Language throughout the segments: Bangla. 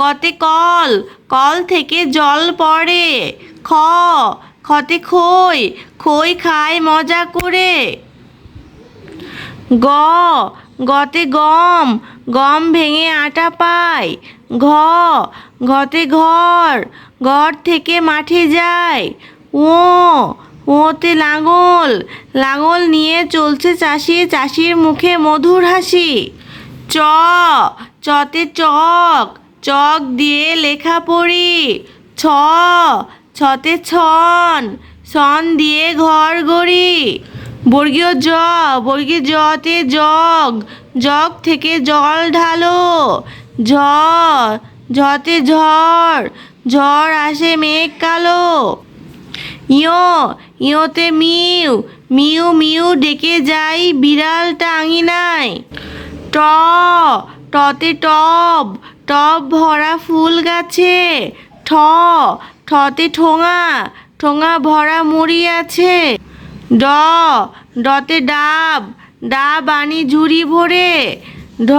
কতে কল কল থেকে জল পড়ে। খ, খতে খই খই খায় মজা করে। গ, গতে গম গম ভেঙে আটা পায়। ঘ, ঘতে ঘর ঘর থেকে মাঠে যায়। ও ওতে লাঙল লাঙল নিয়ে চলছে চাষি চাষির মুখে মধুর হাসি। চ, চতে চক চক দিয়ে লেখা পড়ি ছ, ছতে ছন ছন দিয়ে ঘর গড়ি। বর্গীয় জ, বর্গীয় জতে জগ জগ থেকে জল ঢালো। ঝ, ঝতে ঝড় ঝড় আসে মেঘ কালো। ইয়ো ইয়োতে মিউ মিউ মিউ ডেকে যাই বিড়ালটা আঙিনায় ট, টতে টব টব ভরা ফুল গাছে, ঠ, ঠতে ঠোঙা ঠোঙা ভরা মুড়ি আছে। ড ডতে ডাব ডাব আনি ঝুড়ি ভরে। ঢ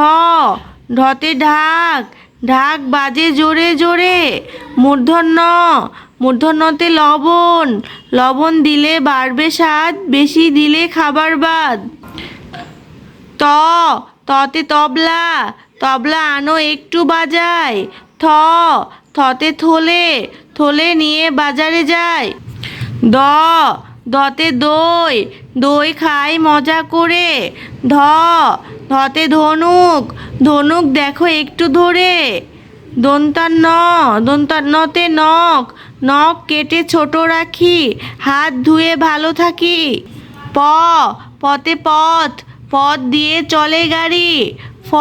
ঢতে ঢাক ঢাক বাজে জোরে জোরে। মূর্ধন্য, মূর্ধন্যতে লবণ লবণ দিলে বাড়বে স্বাদ, বেশি দিলে খাবার বাদ। ত, ততে তবলা তবলা আনো একটু বাজায়। থ, থতে থলে থলে নিয়ে বাজারে যায়। দ দতে দই দই খাই মজা করে। ধ, ধতে ধনুক ধনুক দেখো একটু ধরে। দন্তার ন দন্তার নতে নখ নখ কেটে ছোট রাখি, হাত ধুয়ে ভালো থাকি। প, পথে পথ পথ দিয়ে চলে গাড়ি। ফ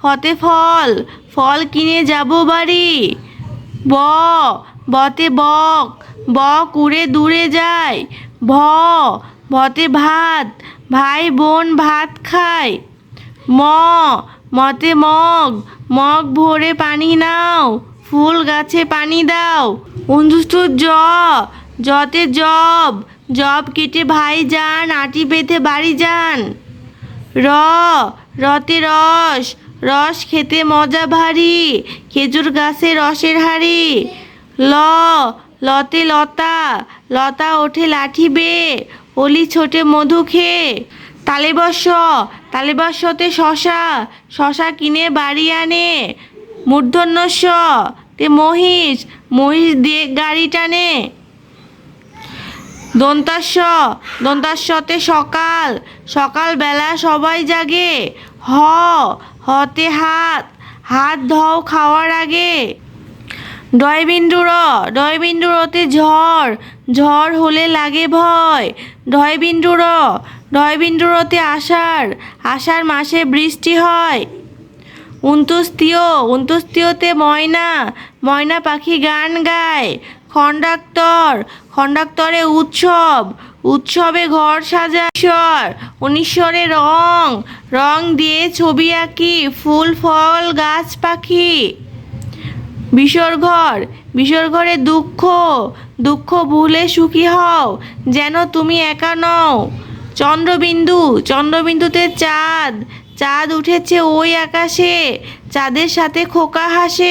ফতে ফল ফল কিনে যাব বাড়ি। ব, বতে বক বক উড়ে দূরে যায়। ভ ভতে ভাত, ভাই বোন ভাত খায়। ম, মতে মগ মগ ভরে পানি নাও, ফুল গাছে পানি দাও। উন্দুষ্টুর জ, জতে জব জব কেটে ভাই যান, আটি পেতে বাড়ি যান। র, রতে রস রস খেতে মজা ভারী, খেজুর গাছে রসের হাড়ি। ল, লতে লতা লতা ওঠে লাঠি বে, অলি ছোটে মধু খেয়ে। তালেবর্ষ তালেবর্ষতে শশা শশা কিনে বাড়ি আনে। মূর্ধন্যস্য, তে মহিষ মহিষ দিয়ে গাড়ি টানে। দন্তাস্য, দন্তাস্যতে সকাল, সকালবেলা সবাই জাগে। হ, হতে হাত হাত ধও খাওয়ার আগে। ডয়বিন্দুর ডয়বিন্দুরতে ঝড় ঝড় হলে লাগে ভয়। ডয়বিন্দুর ডয়বিন্দুরতে আষাঢ় আষাঢ় মাসে বৃষ্টি হয়। উন্তুস্তীয় উন্তুস্তীয়তে ময়না ময়না পাখি গান গায়। খন্ডাক্তর খন্ডাক্তরে উৎসব উৎসবে ঘর সাজায় ঈশ্বর উনিশ্বরে রং রং দিয়ে ছবি আঁকি, ফুল, ফল, গাছ পাখি। বিসর্ঘর বিসর্ঘরে দুঃখ দুঃখ ভুলে সুখী হও, যেন তুমি একা নও। চন্দ্রবিন্দু, চন্দ্রবিন্দুতে চাঁদ চাঁদ উঠেছে ওই আকাশে, চাঁদের সাথে খোকা হাসে।